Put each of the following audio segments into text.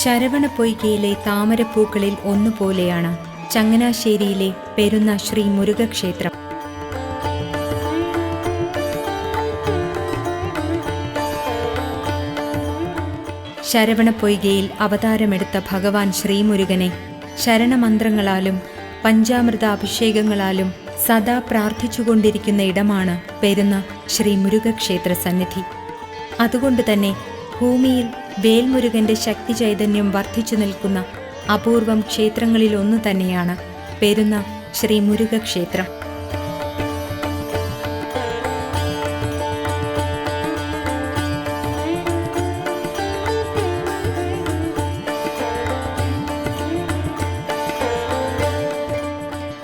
ശരവണപ്പൊയ്കയിലെ താമരപ്പൂക്കളിൽ ഒന്നുപോലെയാണ് ചങ്ങനാശ്ശേരിയിലെ പെരുന്ന ശ്രീ മുരുകക്ഷേത്രം. ശരവണപ്പൊയ്കയിൽ അവതാരമെടുത്ത ഭഗവാൻ ശ്രീമുരുകനെ ശരണമന്ത്രങ്ങളാലും പഞ്ചാമൃത അഭിഷേകങ്ങളാലും സദാ പ്രാർത്ഥിച്ചുകൊണ്ടിരിക്കുന്ന ഇടമാണ് പെരുന്ന ശ്രീ മുരുകക്ഷേത്ര സന്നിധി. അതുകൊണ്ട് തന്നെ ഭൂമിയിൽ വേൽമുരുകന്റെ ശക്തി ചൈതന്യം വർദ്ധിച്ചു നിൽക്കുന്ന അപൂർവം ക്ഷേത്രങ്ങളിൽ ഒന്ന് തന്നെയാണ് പെരുന്ന ശ്രീ മുരുക ക്ഷേത്രം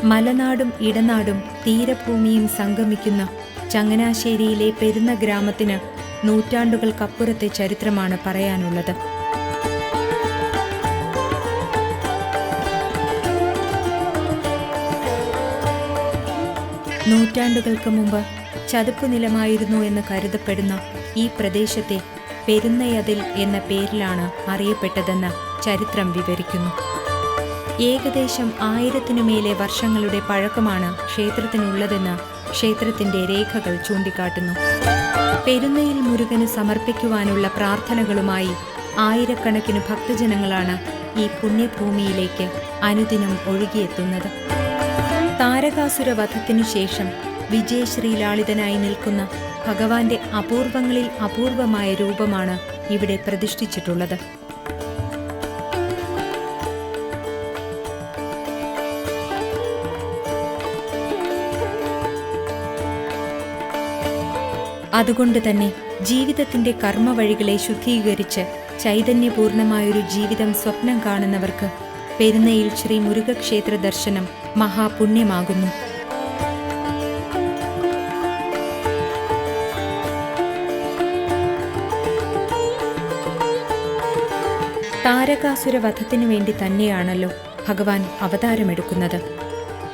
മലനാടും ഇടനാടും തീരഭൂമിയും സംഗമിക്കുന്ന ചങ്ങനാശ്ശേരിയിലെ പെരുന്ന ഗ്രാമത്തിന് നൂറ്റാണ്ടുകൾക്കപ്പുറത്തെ ചരിത്രമാണ് പറയാനുള്ളത്. നൂറ്റാണ്ടുകൾക്ക് മുമ്പ് ചതുപ്പ് നിലമായിരുന്നു എന്ന് കരുതപ്പെടുന്ന ഈ പ്രദേശത്തെ പെരുന്നയതിൽ എന്ന പേരിലാണ് അറിയപ്പെട്ടതെന്ന് ചരിത്രം വിവരിക്കുന്നു. ഏകദേശം ആയിരത്തിനുമേലെ വർഷങ്ങളുടെ പഴക്കമാണ് ക്ഷേത്രത്തിനുള്ളതെന്ന് ക്ഷേത്രത്തിന്റെ രേഖകൾ ചൂണ്ടിക്കാട്ടുന്നു. പെരുന്നയിൽ മുരുകന് സമർപ്പിക്കുവാനുള്ള പ്രാർത്ഥനകളുമായി ആയിരക്കണക്കിന് ഭക്തജനങ്ങളാണ് ഈ പുണ്യഭൂമിയിലേക്ക് അനുദിനം ഒഴുകിയെത്തുന്നത്. താരകാസുര വധത്തിനു ശേഷം വിജയശ്രീലാളിതനായി നിൽക്കുന്ന ഭഗവാന്റെ അപൂർവങ്ങളിൽ അപൂർവമായ രൂപമാണ് ഇവിടെ പ്രതിഷ്ഠിച്ചിട്ടുള്ളത്. അതുകൊണ്ട് തന്നെ ജീവിതത്തിന്റെ കർമ്മവഴികളെ ശുദ്ധീകരിച്ച് ചൈതന്യപൂർണമായൊരു ജീവിതം സ്വപ്നം കാണുന്നവർക്ക് പെരുന്നയിൽ ശ്രീ മുരുകക്ഷേത്ര ദർശനം മഹാപുണ്യമാകുന്നു. താരകാസുര വധത്തിനു വേണ്ടി തന്നെയാണല്ലോ ഭഗവാൻ അവതാരമെടുക്കുന്നത്.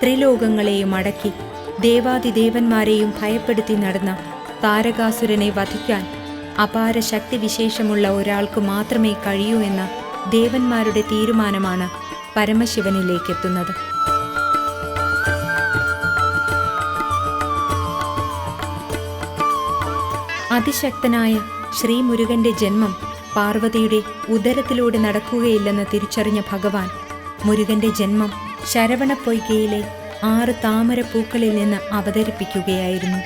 ത്രിലോകങ്ങളെയും അടക്കി ദേവാദിദേവന്മാരെയും ഭയപ്പെടുത്തി നടന്ന താരകാസുരനെ വധിക്കാൻ അപാര ശക്തിവിശേഷമുള്ള ഒരാൾക്ക് മാത്രമേ കഴിയൂ എന്ന ദേവന്മാരുടെ തീരുമാനമാണ് പരമശിവനിലേക്കെത്തുന്നത് അതിശക്തനായ ശ്രീമുരുകന്റെ ജന്മം പാർവതിയുടെ ഉദരത്തിലൂടെ നടക്കുകയില്ലെന്ന് തിരിച്ചറിഞ്ഞ ഭഗവാൻ മുരുകന്റെ ജന്മം ശരവണപ്പൊയ്കയിലെ ആറ് താമരപ്പൂക്കളിൽ നിന്ന് അവതരിപ്പിക്കുകയായിരുന്നു.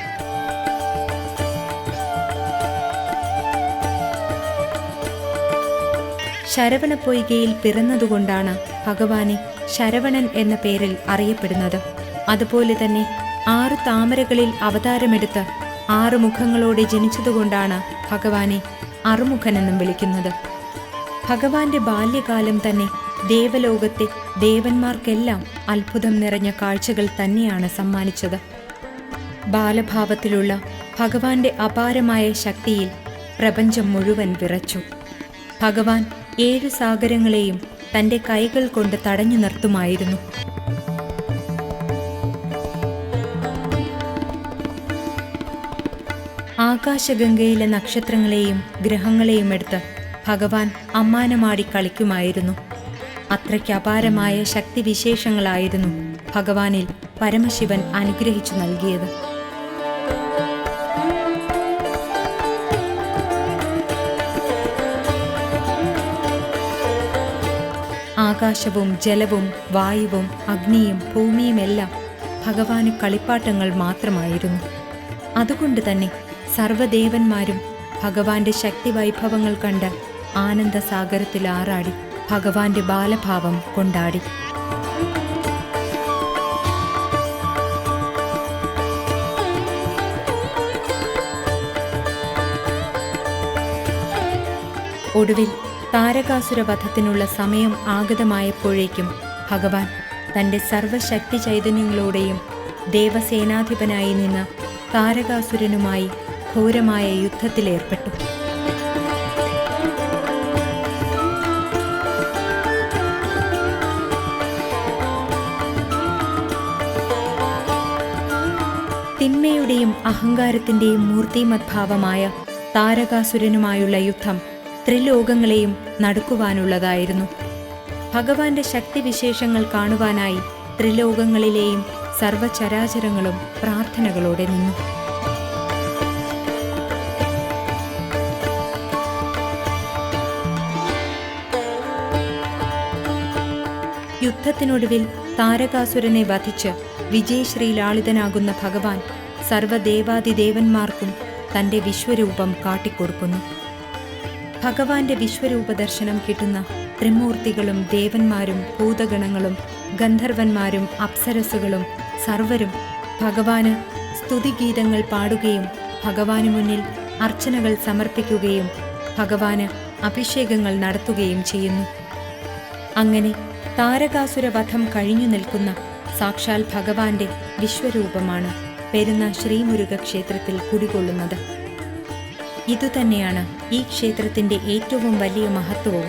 ശരവണപ്പൊയ്കയിൽ പിറന്നതുകൊണ്ടാണ് ഭഗവാനെ ശരവണൻ എന്ന പേരിൽ അറിയപ്പെടുന്നത്. അതുപോലെ തന്നെ ആറ് താമരകളിൽ അവതാരമെടുത്ത് ആറ് മുഖങ്ങളോടെ ജനിച്ചതുകൊണ്ടാണ് ഭഗവാനെ അറുമുഖനെന്നും വിളിക്കുന്നത്. ഭഗവാന്റെ ബാല്യകാലം തന്നെ ദേവലോകത്തെ ദേവന്മാർക്കെല്ലാം അത്ഭുതം നിറഞ്ഞ കാഴ്ചകൾ തന്നെയാണ് സമ്മാനിച്ചത്. ബാലഭാവത്തിലുള്ള ഭഗവാന്റെ അപാരമായ ശക്തിയിൽ പ്രപഞ്ചം മുഴുവൻ വിറച്ചു. ഭഗവാൻ ഏഴു സാഗരങ്ങളെയും തന്റെ കൈകൾ കൊണ്ട് തടഞ്ഞു നിർത്തുമായിരുന്നു. ആകാശഗംഗയിലെ നക്ഷത്രങ്ങളെയും ഗ്രഹങ്ങളെയും എടുത്ത് ഭഗവാൻ അമ്മാനമാടി കളിക്കുമായിരുന്നു. അത്രയ്ക്ക് അപാരമായ ശക്തിവിശേഷങ്ങളായിരുന്നു ഭഗവാനിൽ പരമശിവൻ അനുഗ്രഹിച്ചു നൽകിയത്. ആകാശവും ജലവും വായുവും അഗ്നിയും ഭൂമിയുമെല്ലാം ഭഗവാന് കളിപ്പാട്ടങ്ങൾ മാത്രമായിരുന്നു. അതുകൊണ്ട് തന്നെ സർവദേവന്മാരും ഭഗവാന്റെ ശക്തി വൈഭവങ്ങൾ കണ്ട് ആനന്ദസാഗരത്തിൽ ആറാടി ഭഗവാന്റെ ബാലഭാവം കൊണ്ടാടി. ഒടുവിൽ താരകാസുര വധത്തിനുള്ള സമയം ആഗതമായപ്പോഴേക്കും ഭഗവാൻ തന്റെ സർവശക്തി ചൈതന്യങ്ങളോടെയും ദേവസേനാധിപനായി നിന്ന് താരകാസുരനുമായി ഘോരമായ യുദ്ധത്തിലേർപ്പെട്ടു. തിന്മയുടെയും അഹങ്കാരത്തിന്റെയും മൂർത്തിമദ്ഭാവമായ താരകാസുരനുമായുള്ള യുദ്ധം ത്രിലോകങ്ങളെയും നടക്കുവാനുള്ളതായിരുന്നു. ഭഗവാന്റെ ശക്തിവിശേഷങ്ങൾ കാണുവാനായി ത്രിലോകങ്ങളിലെയും സർവചരാചരങ്ങളും പ്രാർത്ഥനകളോടെ നിന്നു. യുദ്ധത്തിനൊടുവിൽ താരകാസുരനെ വധിച്ച് വിജയശ്രീലാളിതനാകുന്ന ഭഗവാൻ സർവദേവാദിദേവന്മാർക്കും തന്റെ വിശ്വരൂപം കാട്ടിക്കൊടുക്കുന്നു. ഭഗവാന്റെ വിശ്വരൂപ ദർശനം കിട്ടുന്ന ത്രിമൂർത്തികളും ദേവന്മാരും ഭൂതഗണങ്ങളും ഗന്ധർവന്മാരും അപ്സരസുകളും സർവരും ഭഗവാന് സ്തുതിഗീതങ്ങൾ പാടുകയും ഭഗവാന് മുന്നിൽ അർച്ചനകൾ സമർപ്പിക്കുകയും ഭഗവാന് അഭിഷേകങ്ങൾ നടത്തുകയും ചെയ്യുന്നു. അങ്ങനെ താരകാസുര വധം കഴിഞ്ഞു നിൽക്കുന്ന സാക്ഷാൽ ഭഗവാന്റെ വിശ്വരൂപമാണ് പെരുന്ന ശ്രീമുരുക ക്ഷേത്രത്തിൽ കുടികൊള്ളുന്നത്. ഇതുതന്നെയാണ് ഈ ക്ഷേത്രത്തിന്റെ ഏറ്റവും വലിയ മഹത്വവും.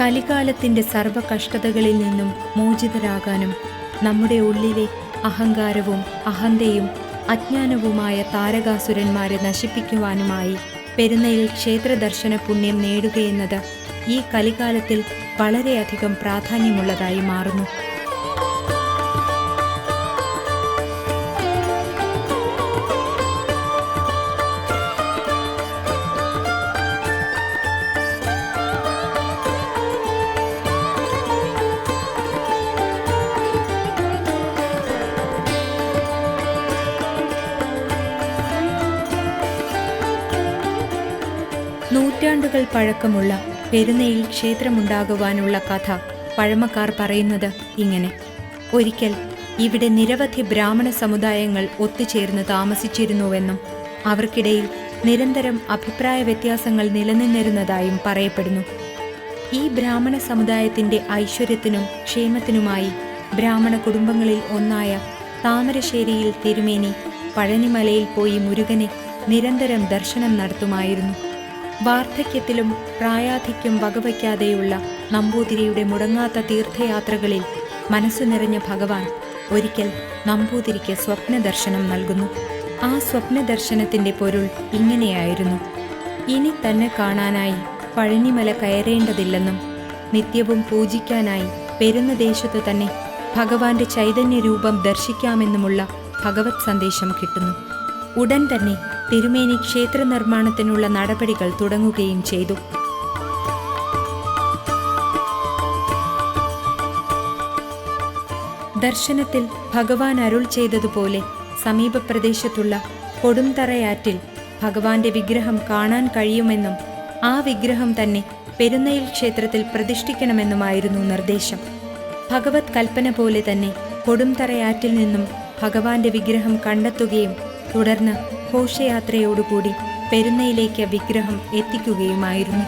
കലികാലത്തിന്റെ സർവ കഷ്ടതകളിൽ നിന്നും മോചിതരാകാനും നമ്മുടെ ഉള്ളിലെ അഹങ്കാരവും അഹന്തയും അജ്ഞാനവുമായ താരകാസുരന്മാരെ നശിപ്പിക്കുവാനുമായി പെരുന്നയിൽ ക്ഷേത്രദർശന പുണ്യം നേടുകയെന്നത് ഈ കലികാലത്തിൽ വളരെയധികം പ്രാധാന്യമുള്ളതായി മാറുന്നു. നൂറ്റാണ്ടുകൾ പഴക്കമുള്ള പെരുന്നയിൽ ക്ഷേത്രമുണ്ടാകുവാനുള്ള കഥ പഴമക്കാർ പറയുന്നത് ഇങ്ങനെ. ഒരിക്കൽ ഇവിടെ നിരവധി ബ്രാഹ്മണ സമുദായങ്ങൾ ഒത്തുചേർന്ന് താമസിച്ചിരുന്നുവെന്നും അവർക്കിടയിൽ നിരന്തരം അഭിപ്രായ വ്യത്യാസങ്ങൾ നിലനിന്നിരുന്നതായും പറയപ്പെടുന്നു. ഈ ബ്രാഹ്മണ സമുദായത്തിന്റെ ഐശ്വര്യത്തിനും ക്ഷേമത്തിനുമായി ബ്രാഹ്മണ കുടുംബങ്ങളിൽ ഒന്നായ താമരശ്ശേരിയിൽ തിരുമേനി പഴനിമലയിൽ പോയി മുരുകനെ നിരന്തരം ദർശനം നടത്തുമായിരുന്നു. വാർദ്ധക്യത്തിലും പ്രായാധിക്യം വകവയ്ക്കാതെയുള്ള നമ്പൂതിരിയുടെ മുടങ്ങാത്ത തീർത്ഥയാത്രകളിൽ മനസ്സു നിറഞ്ഞ ഭഗവാൻ ഒരിക്കൽ നമ്പൂതിരിക്ക് സ്വപ്നദർശനം നൽകുന്നു. ആ സ്വപ്നദർശനത്തിന്റെ പൊരുൾ ഇങ്ങനെയായിരുന്നു. ഇനി തന്നെ കാണാനായി പഴനിമല കയറേണ്ടതില്ലെന്നും നിത്യവും പൂജിക്കാനായി വരുന്ന ദേശത്തു തന്നെ ഭഗവാന്റെ ചൈതന്യരൂപം ദർശിക്കാമെന്നുമുള്ള ഭഗവത് സന്ദേശം കിട്ടുന്നു. ഉടൻ തന്നെ തിരുമേനി ക്ഷേത്ര നിർമ്മാണത്തിനുള്ള നടപടികൾ തുടങ്ങുകയും ചെയ്തു. ദർശനത്തിൽ ഭഗവാൻ അരുൾ ചെയ്തതുപോലെ സമീപ പ്രദേശത്തുള്ള കൊടുംതറയാറ്റിൽ ഭഗവാന്റെ വിഗ്രഹം കാണാൻ കഴിയുമെന്നും ആ വിഗ്രഹം തന്നെ പെരുന്നയിൽ ക്ഷേത്രത്തിൽ പ്രതിഷ്ഠിക്കണമെന്നുമായിരുന്നു നിർദ്ദേശം. ഭഗവത് കൽപ്പന പോലെ തന്നെ കൊടുംതറയാറ്റിൽ നിന്നും ഭഗവാന്റെ വിഗ്രഹം കണ്ടെത്തുകയും തുടർന്ന് ഘോഷയാത്രയോടുകൂടി പെരുന്നയിലേക്ക് വിഗ്രഹം എത്തിക്കുകയുമായിരുന്നു.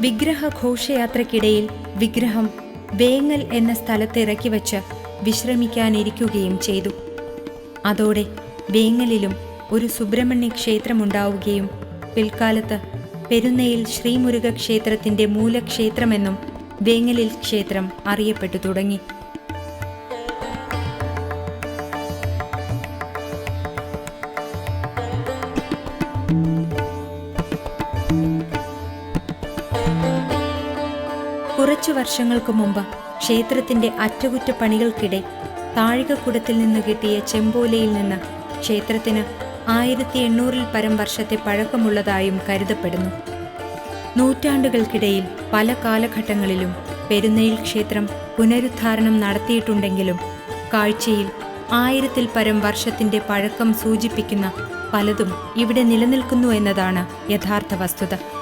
വിഗ്രഹ ഘോഷയാത്രക്കിടയിൽ വിഗ്രഹം വേങ്ങൽ എന്ന സ്ഥലത്ത് ഇറക്കി വച്ച് വിശ്രമിക്കാനിരിക്കുകയും ചെയ്തു. അതോടെ വേങ്ങലിലും ഒരു സുബ്രഹ്മണ്യ ക്ഷേത്രമുണ്ടാവുകയും പിൽക്കാലത്ത് പെരുന്നയിൽ ശ്രീമുരുക ക്ഷേത്രത്തിന്റെ മൂലക്ഷേത്രമെന്നും വേങ്ങലിൽ ക്ഷേത്രം അറിയപ്പെട്ടു തുടങ്ങി. കുറച്ചു വർഷങ്ങൾക്ക് മുമ്പ് ക്ഷേത്രത്തിന്റെ അറ്റകുറ്റപ്പണികൾക്കിടെ താഴികക്കുടത്തിൽ നിന്ന് കിട്ടിയ ചെമ്പോലയിൽ നിന്ന് ക്ഷേത്രത്തിന് ആയിരത്തി എണ്ണൂറിൽ പരം വർഷത്തെ പഴക്കമുള്ളതായും കരുതപ്പെടുന്നു. നൂറ്റാണ്ടുകൾക്കിടയിൽ പല കാലഘട്ടങ്ങളിലും പെരുന്നയിൽ ക്ഷേത്രം പുനരുദ്ധാരണം നടത്തിയിട്ടുണ്ടെങ്കിലും കാഴ്ചയിൽ ആയിരത്തിൽ പരം വർഷത്തിന്റെ പഴക്കം സൂചിപ്പിക്കുന്ന പലതും ഇവിടെ നിലനിൽക്കുന്നു എന്നതാണ് യഥാർത്ഥ വസ്തുത.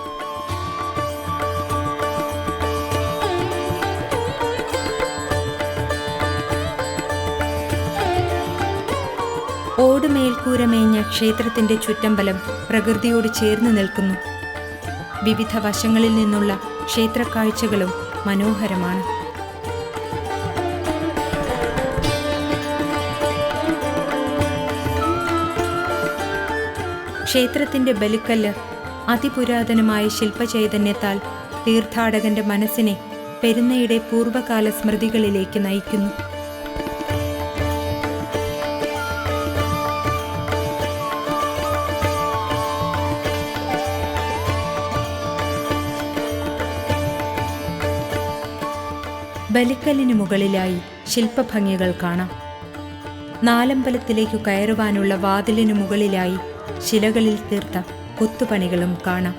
ഓടുമേൽക്കൂരമേഞ്ഞ ക്ഷേത്രത്തിന്റെ ചുറ്റമ്പലം പ്രകൃതിയോട് ചേർന്ന് നിൽക്കുന്നു. വിവിധ വശങ്ങളിൽ നിന്നുള്ള ക്ഷേത്രക്കാഴ്ചകളും മനോഹരമാണ്. ക്ഷേത്രത്തിന്റെ ബലിക്കല്ല് അതിപുരാതനമായ ശില്പചൈതന്യത്താൽ തീർത്ഥാടകന്റെ മനസ്സിനെ പെരുന്നയുടെ പൂർവകാല സ്മൃതികളിലേക്ക് നയിക്കുന്നു. ബലിക്കല്ലിന് മുകളിലായി ശില്പഭംഗികൾ കാണാം. നാലമ്പലത്തിലേക്കു കയറുവാനുള്ള വാതിലിനു മുകളിലായി ശിലകളിൽ തീർത്ത കൊത്തുപണികളും കാണാം.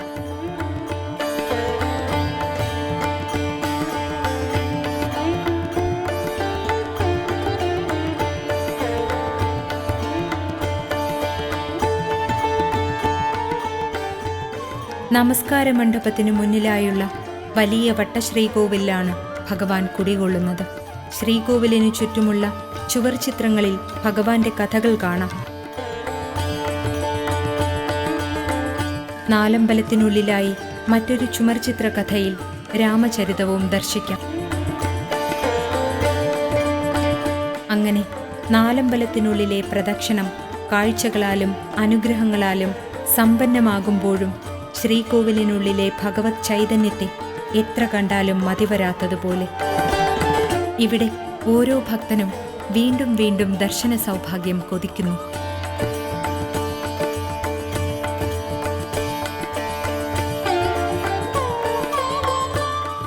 നമസ്കാര മണ്ഡപത്തിനു മുന്നിലായുള്ള വലിയ വട്ടശ്രീകോവിലാണ് ഭഗവാൻ കുടികൊള്ളുന്നത്. ശ്രീകോവിലിനു ചുറ്റുമുള്ള ചുവർ ചിത്രങ്ങളിൽ ഭഗവാന്റെ കഥകൾ കാണാം. നാലമ്പലത്തിനുള്ളിലായി മറ്റൊരു ചുമർചിത്ര കഥയിൽ രാമചരിതവും ദർശിക്കാം. അങ്ങനെ നാലമ്പലത്തിനുള്ളിലെ പ്രദക്ഷിണം കാഴ്ചകളാലും അനുഗ്രഹങ്ങളാലും സമ്പന്നമാകുമ്പോഴും ശ്രീകോവിലിനുള്ളിലെ ഭഗവത് ചൈതന്യത്തെ എത്ര കണ്ടാലും മതിവരാത്തതുപോലെ. ഇവിടെ ഓരോ ഭക്തനും വീണ്ടും വീണ്ടും ദർശന സൗഭാഗ്യം കൊതിക്കുന്നു.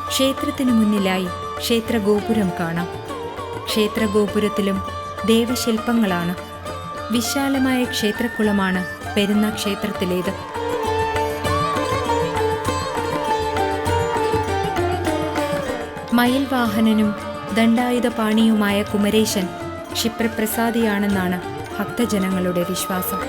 ക്ഷേത്രത്തിനു മുന്നിലായി ക്ഷേത്രഗോപുരം കാണാം. ക്ഷേത്രഗോപുരത്തിലും ദേവശില്പങ്ങളാണ്. വിശാലമായ ക്ഷേത്രക്കുളമാണ് പെരുന്ന ക്ഷേത്രത്തിലേത്. മയിൽ ദണ്ഡായുധ ദണ്ഡായുധപാണിയുമായ കുമരേശൻ ക്ഷിപ്രപ്രസാദിയാണെന്നാണ് ഭക്തജനങ്ങളുടെ വിശ്വാസം.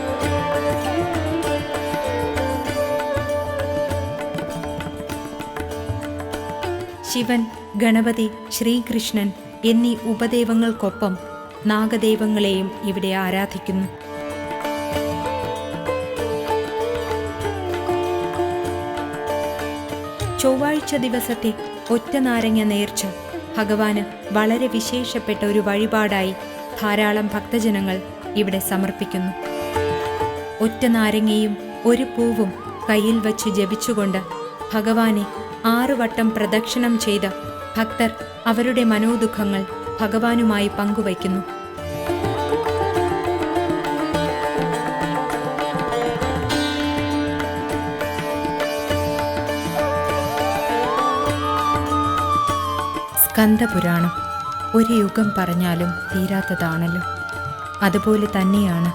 ശിവൻ ഗണപതി ശ്രീകൃഷ്ണൻ എന്നീ ഉപദേവങ്ങൾക്കൊപ്പം നാഗദേവങ്ങളെയും ഇവിടെ ആരാധിക്കുന്നു. ചൊവ്വാഴ്ച ദിവസത്തെ ഒറ്റ നാരങ്ങ നേർച്ച. ഭഗവാന് വളരെ വിശേഷപ്പെട്ട ഒരു വഴിപാടായി ധാരാളം ഭക്തജനങ്ങൾ ഇവിടെ സമർപ്പിക്കുന്നു. ഒറ്റ നാരങ്ങയും ഒരു പൂവും കയ്യിൽ വച്ച് ജപിച്ചുകൊണ്ട് ഭഗവാനെ ആറുവട്ടം പ്രദക്ഷിണം ചെയ്ത് ഭക്തർ അവരുടെ മനോദുഃഖങ്ങൾ ഭഗവാനുമായി പങ്കുവയ്ക്കുന്നു. സ്കന്ദപുരാണം ഒരു യുഗം പറഞ്ഞാലും തീരാത്തതാണല്ലോ. അതുപോലെ തന്നെയാണ്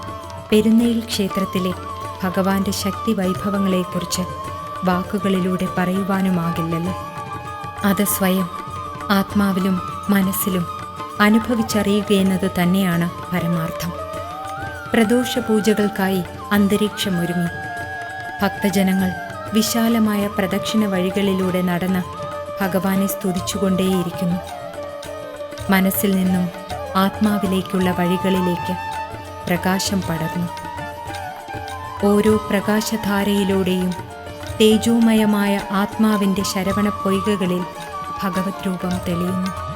പെരുന്നയിൽ ക്ഷേത്രത്തിലെ ഭഗവാന്റെ ശക്തി വൈഭവങ്ങളെക്കുറിച്ച് വാക്കുകളിലൂടെ പറയുവാനുമാകില്ലല്ലോ. അത് സ്വയം ആത്മാവിലും മനസ്സിലും അനുഭവിച്ചറിയുകയെന്നത് തന്നെയാണ് പരമാർത്ഥം. പ്രദോഷ പൂജകൾക്കായി അന്തരീക്ഷമൊരുങ്ങി. ഭക്തജനങ്ങൾ വിശാലമായ പ്രദക്ഷിണ വഴികളിലൂടെ നടന്ന് ഭഗവാനെ സ്തുതിച്ചുകൊണ്ടേയിരിക്കുന്നു. മനസ്സിൽ നിന്നും ആത്മാവിലേക്കുള്ള വഴികളിലേക്ക് പ്രകാശം പടർന്നു. ഓരോ പ്രകാശധാരയിലൂടെയും തേജോമയമായ ആത്മാവിന്റെ ശരവണ പൊയ്കകളിൽ ഭഗവത് രൂപം തെളിയുന്നു.